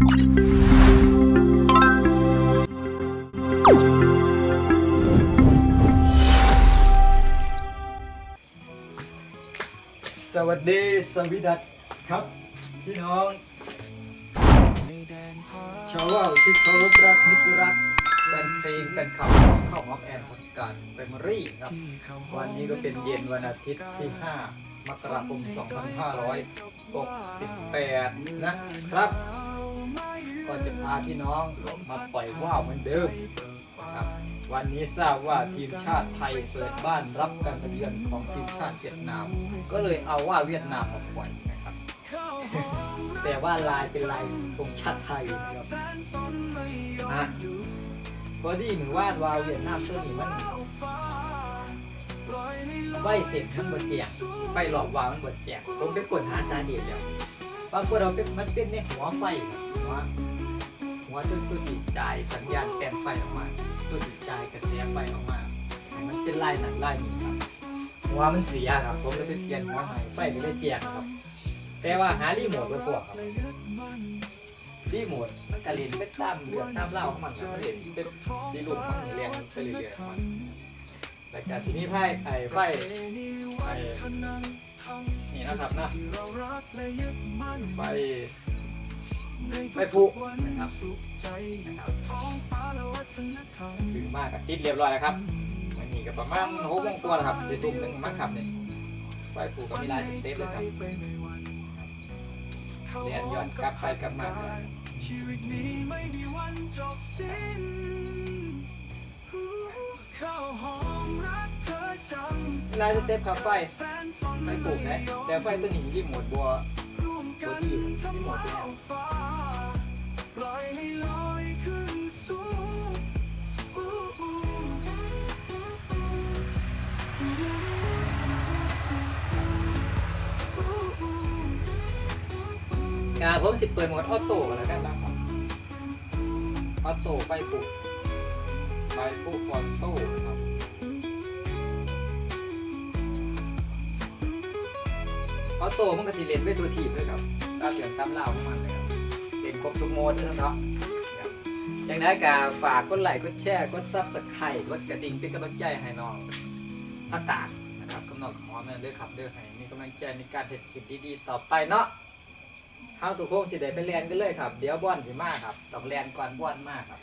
สวัสดีสวีดัตครับ พี่น้องชาวว่าวที่เคารพรักมิตรรักแฟนเพลงแฟนข่าวเข้าฮอกแอนของการเฟมอรี่ครับวันนี้ก็เป็นเย็นวันอาทิตย์ที่ 5 มกราคม 2568 นะครับ ก็จะพาพี่น้องมาปล่อยว่าวเหมือนเดิมนะครับวันนี้ทราบว่าทีมชาติไทยเปิดบ้านรับการเยือนของทีมชาติเวียดนาม ก็เลยเอาว่าเวียดนามมาปล่อยนะครับ แต่ว่าลายเป็นลายธงชาติไทยนะครับอะพอดีหนูวาดวาวเวียดนามตัวนี้มันใบเสร็จมันบดแจกใบหลอกวาวมันบดแจกผมไปกดหาสาเหตุแล้ว ปรากฏเราเป็นมันเป็นในหัวไฟหัวหัวตัวตัวติดจ่ายสัญญาณแปลไฟออกมาตัวติดจ่ายกระแสไฟออกมาให้มันเป็นลายหนังลายนี้ครับหัวมันเสียครับ ผมเลยไปเปลี่ยนหัวใหม่ไฟก็เลยแจกครับ แต่ว่าหารีโมทมาพวกครับรีโมทมันกระเล่นเป็นตามเรือตามเล่าของมันครับมันเล่นเป็นสีลุ่มมันเรียงไปเรื่อยๆของมันแล้วก็สีนี้ไพ่ไอ้ไฟไอ้ นี่นะครับนะไฟไฟพุนะครับนะครับถึงมากกับติดเรียบร้อยแล้วครับมันนี่ก็ประมาณหกโมงกว่าแล้วครับสีทุ่มหนึ่งมั้งครับเนี่ยไฟผูกก็มีลายเต็มๆเลยครับเรียนย้อนกลับไปกลับมา ลายสเต็ปขับไฟไม่ปลูกนะแต่ไฟตัวนี้ที่หมดบัวบัวที่ที่หมดตัวนี้งาผมสิเปิดโหมดออโต้แล้วกันนะครับออโต้ไฟปลูกไฟปลูกออโต้ครับ ออโต้มันก็สิเลนไปตัวทีมด้วยครับตามเสียงตามเล่าของมันเลยครับเล่นครบทุกโหมดเลยเนาะครับอย่างนั้นก็ฝากกดไลค์กดแชร์กดซับสไครต์กดกระดิ่งเป็นกำลังใจให้น้องอากาศนะครับกำลังขอมาเด้อครับเด้อให้มีกำลังใจในการเฮ็ดคลิปดีๆต่อไปเนาะเข้าตัวโค้งสิได้ไปเรียนกันเลยครับ เดี๋ยวบอลสิมากครับต้องเรียนก่อนบอลมากครับ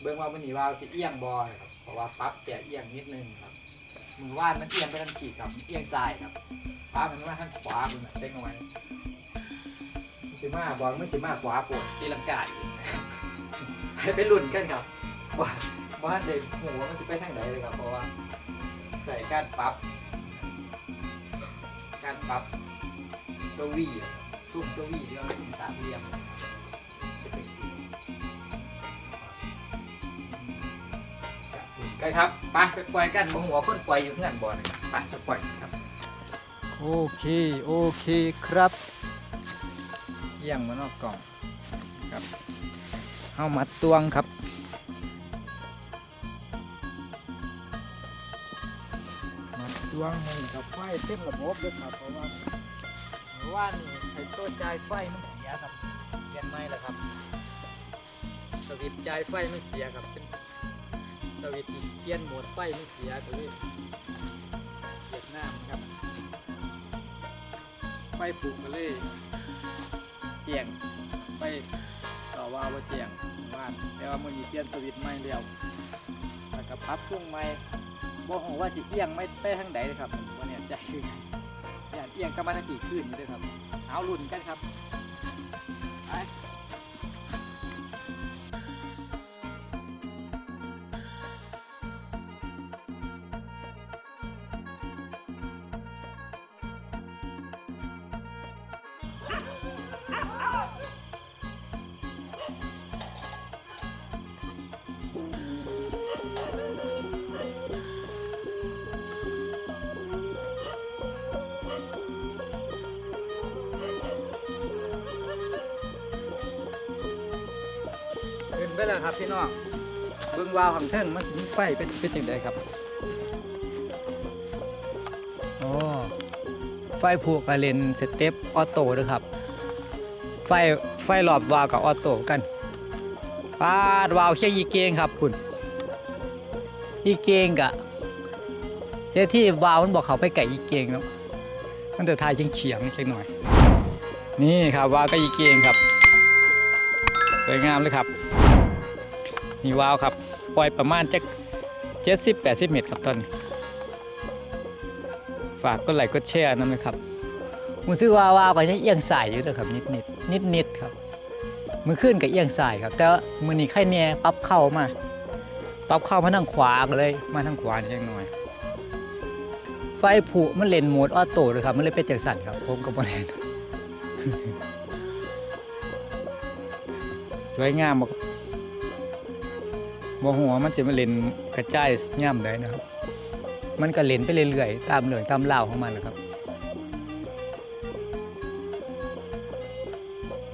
เบื้องว่ามันหนีวาวสิเอียงบอลครับเพราะว่าปั๊บแกะเอียงนิดนึงครับ มือวานมันเอียงไปทางขีดครับเอียงซ้ายครับฟ้ามันว่าข้างขวาคุณเล็กน้อยสิมาบอลไม่สิมาขวาปวดตีลังกาอีกให้ไปลุ่นกันครับว่าว่าเด็กหัวมันจะไปทางไหนเลยครับเพราะว่า ใส่การปรับการปรับตัววีซุ่มตัววีที่เราสุ่มสามเหลี่ยม กันครับไปไปปล่อยกันมหัวคนปล่อยอยู่เพื่อนบอลนะครับไปไปปล่อยครับ โอเคโอเคครับเยี่ยงมานอกกล่องครับเข้ามาตวงครับ มาตวงมันกับไฟเต็มระบบเลยครับเพราะว่าเมื่อว่านี่ไอ้ตัวจ่ายไฟมันเสียครับเปลี่ยนไม่ล้วครับสวิตช์จ่ายไฟมันเสียครับเป็น สวิตช์ที่เปลี่ยนโหมดไฟมันเสียก็เลยเวียดนามครับ ไฟปลูกมาเลยเจียงไฟต่อว่าว่าเจียงว่านแต่ว่ามือนี้เปลี่ยนสวิตช์ใหม่แล้วแล้วก็พับช่วงใหม่บ่ฮู้ว่าสิเอียงไม่ไปทางใดเลยครับวันนี้ใจคือกันอยากเอียงกลับมาทางที่ขึ้นอยู่เลยครับ เอาลุ่นกันครับ ไปแล้วครับพี่น้องเบื้องวาวของเทิงมันไฟเป็นเป็นอย่างไรครับอ๋อไฟผูกกับเลนสเต็ปออโต้ด้วยครับ ไฟไฟหลอบวาวกับออโต้กันปาดวาวเชียงอีเกงครับคุณอีเกงกะเสียที่วาวมันบอกเขาไปไก่อีเกงเนาะมันเดือดทายเฉียงเฉียงเชียงหน่อย นี่ครับวาวก็อีเกงครับสวยงามเลยครับ นี่วาวครับ ปล่อยประมาณจักเจ็ดสิบแปดสิบเมตรครับตอนฝากก็ไหลก็แชร์น้ำเลยครับมือซื้อวาวาวก็ยังเอียงสายอยู่เลยครับนิดนิดนิดนิดครับ มือขึ้นกับเอียงสายครับ แต่ว่ามือนี้ไข่เนี่ยปรับเข้ามาปรับเข้ามาทางขวาก็เลย มาทางขวานิดหน่อย ไฟผุมันเลนโหมดออโต้เลยครับมันเลยเป็นจังสั่นครับผมก็บ่เล่นสวยงามบ่ บ่หัวมันจะมาเล่นกระจายย่ำได้นะครับ มันก็เล่นไปเรื่อยๆตามเรื่องตามเล่าของมันนะครับ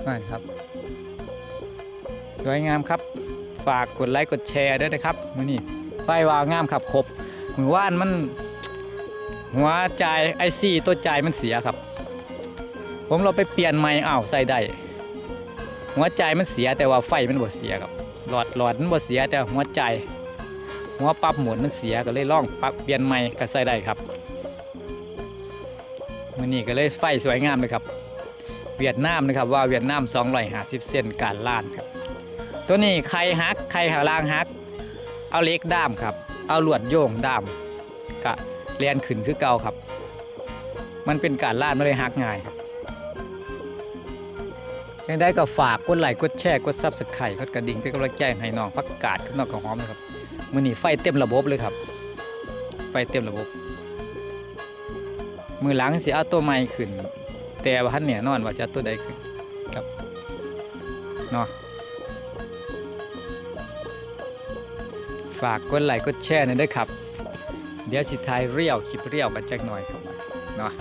นั่นครับสวยงามครับ ฝากกดไลค์กดแชร์ด้วยนะครับมือนี่ไฟวาวงามครับครบมือว่านมันหัวใจายไอซีตัวใจายมันเสียครับ ผมเราไปเปลี่ยนไม้อ้าวใส่ได้หัวใจายมันเสียแต่ว่าไฟมันบ่เสียครับ หลอดหลอดมันบ่เสียแต่หัวใจหัวปรับหมุนมันเสียก็เลยล่องปรับเปลี่ยนไม้ก็ใส่ได้ครับมือนี้ก็เลยไฟสวยงามเลยครับ เวียดนามนะครับว่าเวียดนาม250เซนการล้านครับ ตัวนี้ไข่ฮักไข่หาลางฮัก เอาเล็กด้ามครับ เอาลวดโยงด้ามกะเลียนขึ้นคือเก่าครับ มันเป็นการล้านไม่เลยฮักง่ายครับ ยังได้ก็ฝากกดไลค์กดแชร์กดซับสไครต์กดกระดิ่งเป็นกำลังใจให้น้องพักกาดขึ้นนอกของหอมนะครับมือนี้ไฟเต็มระบบเลยครับ ไฟเต็มระบบ มือหลังสิเอาตัวใหม่ขึ้น แต่ว่าท่านเนี่ยนอนว่าจะตัวใดขึ้นครับเนาะฝากกดไลค์กดแชร์หน่อยด้วยครับ เดี๋ยวสิทายเรียวคลิปเรียวกันจักหน่อยครับเนาะ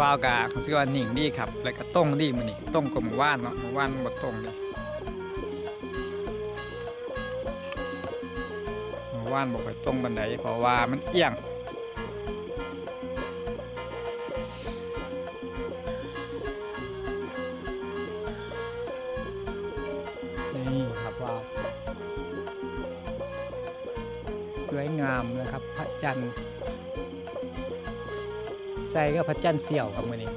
วาวกะผมคิดว่าหนิ่งดีครับแล้วก็ต้งดีมันนี่ต้งกับหมู่ว่านเนาะหมู่ว่านบ่ต้งดีหมู่ว่านบ่ค่อยต้งบันไดเพราะว่ามันเอียงนี่ครับว้าวสวยงามนะครับ พระจันทร์ ส่ก็พระจันทร์เสี่ยวครับมือนี้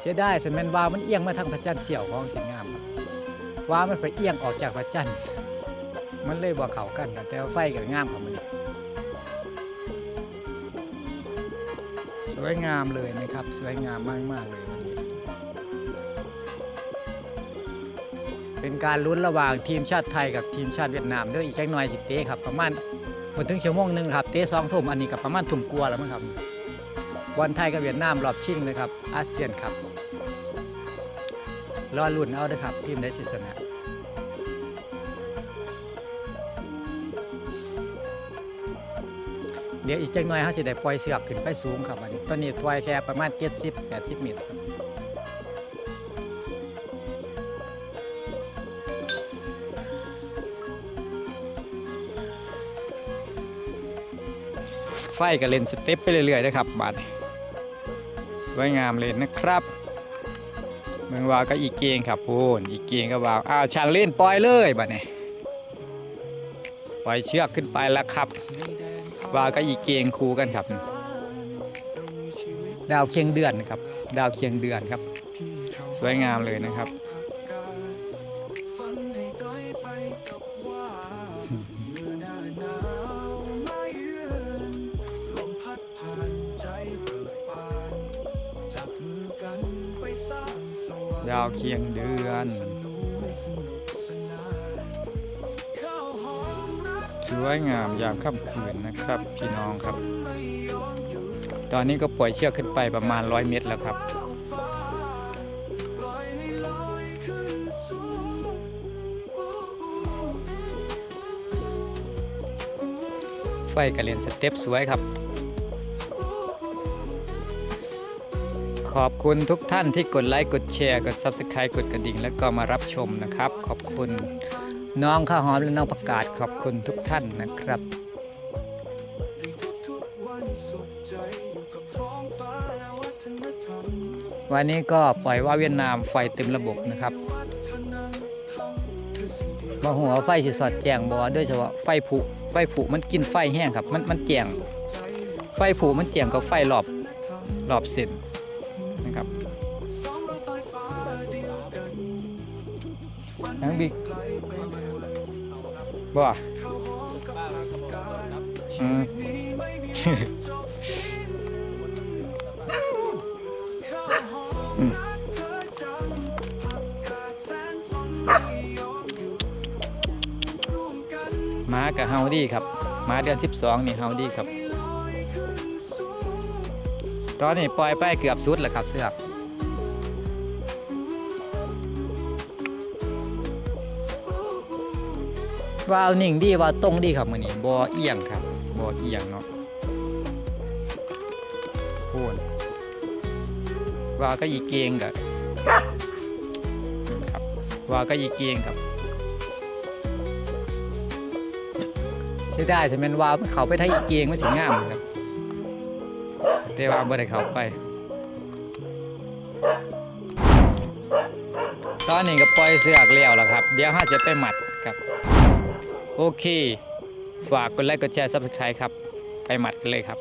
เสียดายสันแมนว่ามันเอียงมาทางพระจันทร์เสี่ยวของสิงงามครับว่ามันไปเอียงออกจากพระจันทร์มันเลยบ่เขากันครับแต่ว่าไฟกับงามครับมือนี้สวยงามเลยนะครับ สวยงามมากๆเลยวันนี้ เป็นการลุ้นระหว่างทีมชาติไทยกับทีมชาติเวียดนามด้วยอีกแค่น้อยสิเตะครับประมาณหมดถึงชั่วโมงหนึ่งครับเตะสองทุ่มอันนี้กับประมาณทุ่มกลัวแล้วมั้งครับ บอลไทยกับเวียดนามรอบชิงนะครับอาเซียนครับรอลุ้นเอาด้วยครับ ทีมได้สิชนะเดี๋ยวอีกจักหน่อยเขาจะได้ปล่อยเสือกขึ้นไปสูงครับอันนี้ตอนนี้ทวยแค่ประมาณ 70 80เมตรครับไฟก็เล่นสเต็ปไปเรื่อยๆนะครับบาดนี้ วยงามเลยนะครับ เมืองวาก็อีกเกงครับพูนอีกเกงก็วาวอ้าวช่างเล่นปล่อยเลยบาดนี้ปล่อยเชือกขึ้นไปแล้วครับวาวก็อีกเกงคู่กันครับ ดาวเคียงเดือนครับ ดาวเคียงเดือนครับ สวยงามเลยนะครับ เคียงเดือน สวยงามยามค่ำคืนนะครับพี่น้องครับ ตอนนี้ก็ปล่อยเชือกขึ้นไปประมาณ 100 เมตรแล้วครับไฟกระเรียนสเต็ปสวยครับ อบคุณทุกท่านที่กดไลค์กดแชร์กด Subscribe กดกระดิ่ง แล้วก็มารับชมนะครับ ขอบคุณน้องข้าวหอมและน้องประกาศขอบคุณทุกท่านนะครับวันนี้ก็ปล่อยว่าเวียดนามไฟเต็มระบบนะครับมาหัวไฟสิสอดแจงบอด้วยเฉพาะไฟผุไฟผุมันกินไฟแห้งครับ มันมันแจงไฟผุมันแจงกับไฟรอบรอบเส้น ยังบิ๊กบ่อืมหมากับเฮาดีครับหมาเดือน12 นี่เฮาดีครับ ตอนนี้ปล่อยไปเกือบสุดแล้วครับเสือก วาวนิ่งดีวาวตรงดีครับมื้อนี้บ่เอียงครับบ่เอียงเนาะพูนวาวก็อีเกงกับครับวาวก็อีเกงครับใช่ได้แต่แมันว่าเขาไปไทยอีเกียงมันสิงามเลยครับแต่ว่าบ่ได้เขาไปตอนนี้ก็ปล่อยเสือกแล้วล่ะครับ เดี๋ยวห้าจะไปหมัด โอเค ฝากกดไลค์กดแชร์ซับสไครต์ครับ ไปหมัดกันเลยครับ